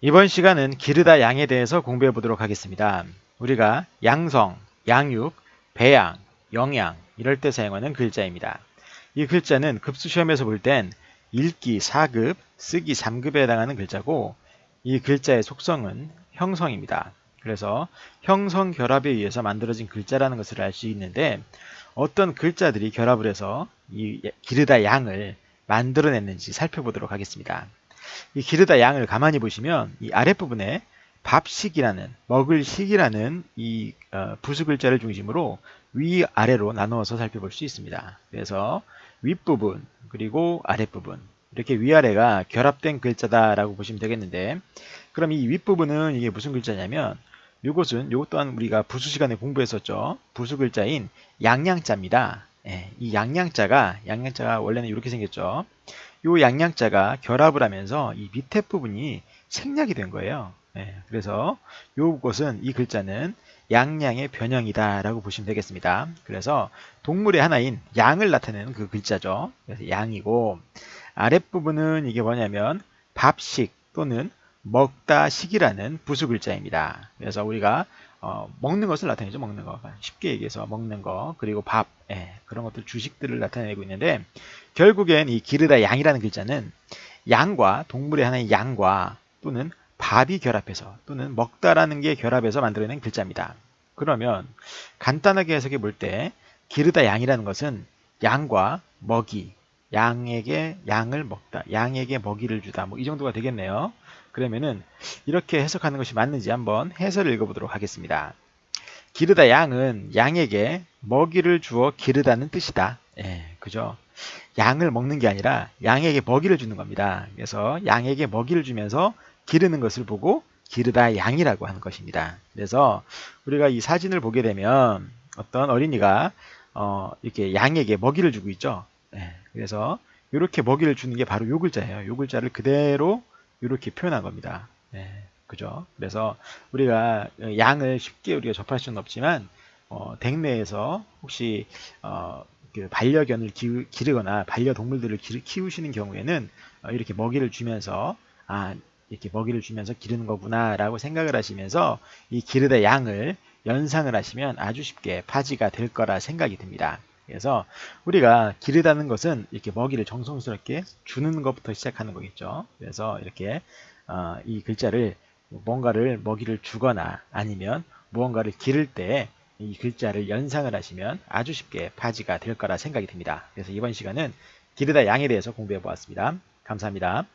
이번 시간은 기르다 양에 대해서 공부해 보도록 하겠습니다. 우리가 양성, 양육, 배양, 영양 이럴 때 사용하는 글자입니다. 이 글자는 급수 시험에서 볼 땐 읽기 4급, 쓰기 3급에 해당하는 글자고 이 글자의 속성은 형성입니다. 그래서 형성 결합에 의해서 만들어진 글자라는 것을 알 수 있는데 어떤 글자들이 결합을 해서 이 기르다 양을 만들어냈는지 살펴보도록 하겠습니다. 이 기르다 양을 가만히 보시면 이 아랫부분에 밥식이라는 먹을 식이라는 이 어, 부수 글자를 중심으로 위 아래로 나누어서 살펴볼 수 있습니다. 그래서 윗부분 그리고 아랫부분 이렇게 위아래가 결합된 글자다라고 보시면 되겠는데 그럼 이 윗부분은 이게 무슨 글자냐면 이것은 이것 또한 우리가 부수 시간에 공부했었죠. 부수 글자인 양양자입니다. 예, 이 양양자가 양양자가 원래는 이렇게 생겼죠. 이 양양자가 결합을 하면서 이 밑에 부분이 생략이 된 거예요. 예, 그래서 이것은 이 글자는 양양의 변형이다 라고 보시면 되겠습니다. 그래서 동물의 하나인 양을 나타내는 그 글자죠. 그래서 양이고 아랫부분은 이게 뭐냐면 밥식 또는 먹다 식이라는 부수 글자입니다. 그래서 우리가 어, 먹는 것을 나타내죠. 먹는 거. 쉽게 얘기해서 먹는 거. 그리고 밥. 예, 그런 것들 주식들을 나타내고 있는데 결국엔 이 기르다 양이라는 글자는 양과 동물의 하나의 양과 또는 밥이 결합해서 또는 먹다라는 게 결합해서 만들어낸 글자입니다. 그러면 간단하게 해석해 볼 때 기르다 양이라는 것은 양과 먹이, 양에게 양을 먹다, 양에게 먹이를 주다 뭐 이 정도가 되겠네요. 그러면은 이렇게 해석하는 것이 맞는지 한번 해설을 읽어보도록 하겠습니다. 기르다 양은 양에게 먹이를 주어 기르다는 뜻이다. 예, 그죠? 양을 먹는 게 아니라 양에게 먹이를 주는 겁니다. 그래서 양에게 먹이를 주면서 기르는 것을 보고 기르다 양이라고 하는 것입니다. 그래서 우리가 이 사진을 보게 되면 어떤 어린이가 어, 이렇게 양에게 먹이를 주고 있죠. 예, 그래서 이렇게 먹이를 주는 게 바로 요 글자예요. 요 글자를 그대로 이렇게 표현한 겁니다. 예, 그죠? 그래서 우리가 양을 쉽게 우리가 접할 수는 없지만 어, 댁내에서 혹시 어, 그 반려견을 기, 기르거나 반려동물들을 기, 키우시는 경우에는 어, 이렇게 먹이를 주면서 아 이렇게 먹이를 주면서 기르는 거구나라고 생각을 하시면서 이 기르다 양을 연상을 하시면 아주 쉽게 파지가 될 거라 생각이 듭니다. 그래서 우리가 기르다는 것은 이렇게 먹이를 정성스럽게 주는 것부터 시작하는 거겠죠. 그래서 이렇게 어, 이 글자를 뭔가를 먹이를 주거나 아니면 무언가를 기를 때 이 글자를 연상을 하시면 아주 쉽게 파지가 될 거라 생각이 듭니다. 그래서 이번 시간은 기르다 양에 대해서 공부해 보았습니다. 감사합니다.